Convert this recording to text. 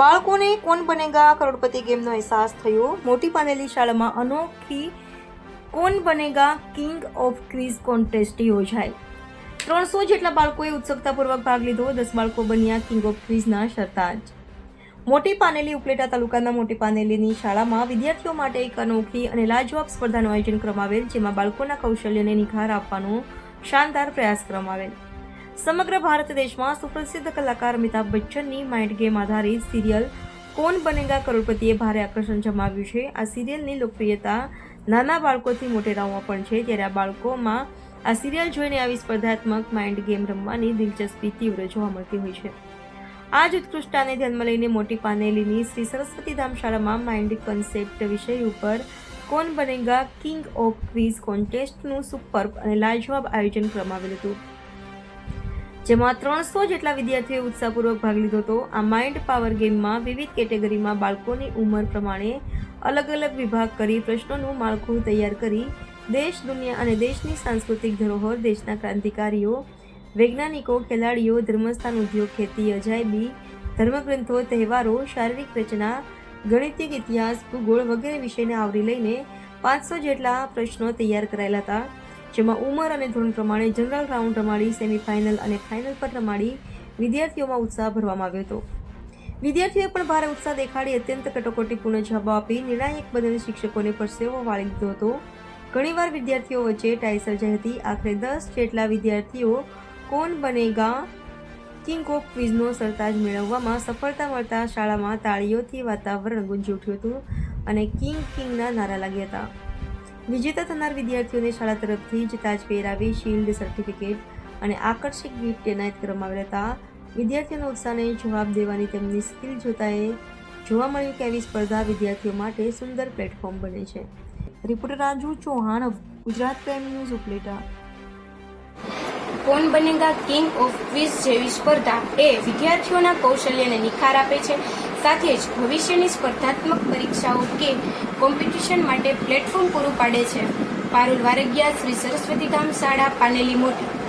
બાળકોને કોણ બનેગા? કરોડપતિ ગેમનો અહેસાસ થયો. મોટી પાનેલી શાળામાં અનોખી કોણ Banega? King of quiz contest યોજાઈ ત્રણસો જેટલા બાળકોએ ઉત્સુકતાપૂર્વક ભાગ લીધો. દસ બાળકો બન્યા કિંગ ઓફ ક્વિઝના સરતાજ મોટી પાનેલી ઉપલેટા તાલુકાના મોટી પાનેલીની શાળામાં વિદ્યાર્થીઓ માટે એક અનોખી અને લાજવાબ સ્પર્ધાનું આયોજન કરવામાં આવેલ, જેમાં બાળકોના કૌશલ્યને નિખાર આપવાનો શાનદાર પ્રયાસ કરવામાં આવેલ. સમગ્ર ભારત દેશમાં સુપ્રસિદ્ધ કલાકાર અમિતાભ બચ્ચનની માઇન્ડ ગેમ આધારિત સિરિયલ કોણ બનેગા કરોડપતિએ ભારે આકર્ષણ જમાવ્યું છે. આ સિરિયલની લોકપ્રિયતા નાના બાળકોથી મોટેરાઓમાં પણ છે. ત્યારે આ બાળકોમાં આ સિરિયલ જોઈને આવી સ્પર્ધાત્મક માઇન્ડ ગેમ રમવાની દિલચસ્પી તીવ્ર જોવા મળતી હોય છે. આ જ ઉત્કૃષ્ટતાને ધ્યાનમાં લઈને મોટી પાનેલીની શ્રી સરસ્વતી ધામ શાળામાં માઇન્ડ કન્સેપ્ટ વિષય ઉપર Kaun Banega king of quiz કોન્ટેસ્ટનું superb અને લાજવાબ આયોજન કરવામાં આવેલું હતું. જેમાં ત્રણસો જેટલા વિદ્યાર્થીઓએ ઉત્સાહપૂર્વક ભાગ લીધો હતો. આ માઇન્ડ પાવર ગેમમાં વિવિધ કેટેગરીમાં બાળકોની ઉંમર પ્રમાણે અલગ અલગ વિભાગ કરી પ્રશ્નોનું માળખું તૈયાર કરી દેશ, દુનિયા અને દેશની સાંસ્કૃતિક ધરોહર, દેશના ક્રાંતિકારીઓ, વૈજ્ઞાનિકો, ખેલાડીઓ, ધર્મસ્થાન ઉદ્યોગ, ખેતી, અજાયબી, ધર્મગ્રંથો, તહેવારો, શારીરિક રચના, ગણિતિક ઇતિહાસ, ભૂગોળ વગેરે વિષયને આવરી લઈને પાંચસો જેટલા પ્રશ્નો તૈયાર કરાયેલા હતા. જેમાં ઉંમર અને ધોરણ પ્રમાણે જનરલ રાઉન્ડ રમાડી સેમીફાઇનલ અને ફાઇનલ પર રમાડી વિદ્યાર્થીઓમાં ઉત્સાહ ભરવામાં આવ્યો હતો. વિદ્યાર્થીઓએ પણ ભારે ઉત્સાહ દેખાડી અત્યંત કટોકટીપૂર્ણ જવાબ આપી નિર્ણાયક બદલ શિક્ષકોને પરસેવો વાળી દીધો હતો. ઘણીવાર વિદ્યાર્થીઓ વચ્ચે ટાઈ સર્જાઈ હતી. આખરે દસ જેટલા વિદ્યાર્થીઓ કોણ બનેગા? કિંગ ઓફ ક્વિઝનો સરતાજ મેળવવામાં સફળતા મળતા શાળામાં તાળીઓથી વાતાવરણ ગુંજી ઉઠ્યું હતું અને કિંગ કિંગના નારા લાગ્યા હતા. વિજેતા થનાર વિદ્યાર્થીઓને શાળા તરફથી જ તાજ પહેરાવી શિલ્ડ સર્ટિફિકેટ અને આકર્ષક ગિફ્ટ એનાયત કરવામાં આવ્યા હતા. વિદ્યાર્થીઓના ઉત્સાહને જવાબ દેવાની તેમની સ્કિલ જોતાએ જોવા મળ્યું કે આવી સ્પર્ધા વિદ્યાર્થીઓ માટે સુંદર પ્લેટફોર્મ બને છે. Reporter Raju Chauhan, Gujarat prime news Upleta. Kaun Banega? King of quiz જેવી સ્પર્ધા એ વિદ્યાર્થીઓના કૌશલ્યને નિખાર આપે છે. સાથે જ ભવિષ્યની સ્પર્ધાત્મક પરીક્ષાઓ કે કોમ્પિટિશન માટે પ્લેટફોર્મ પૂરું પાડે છે. પારુલ વારગિયા, શ્રી સરસ્વતી ધામ શાળા, પાનેલી મોટી.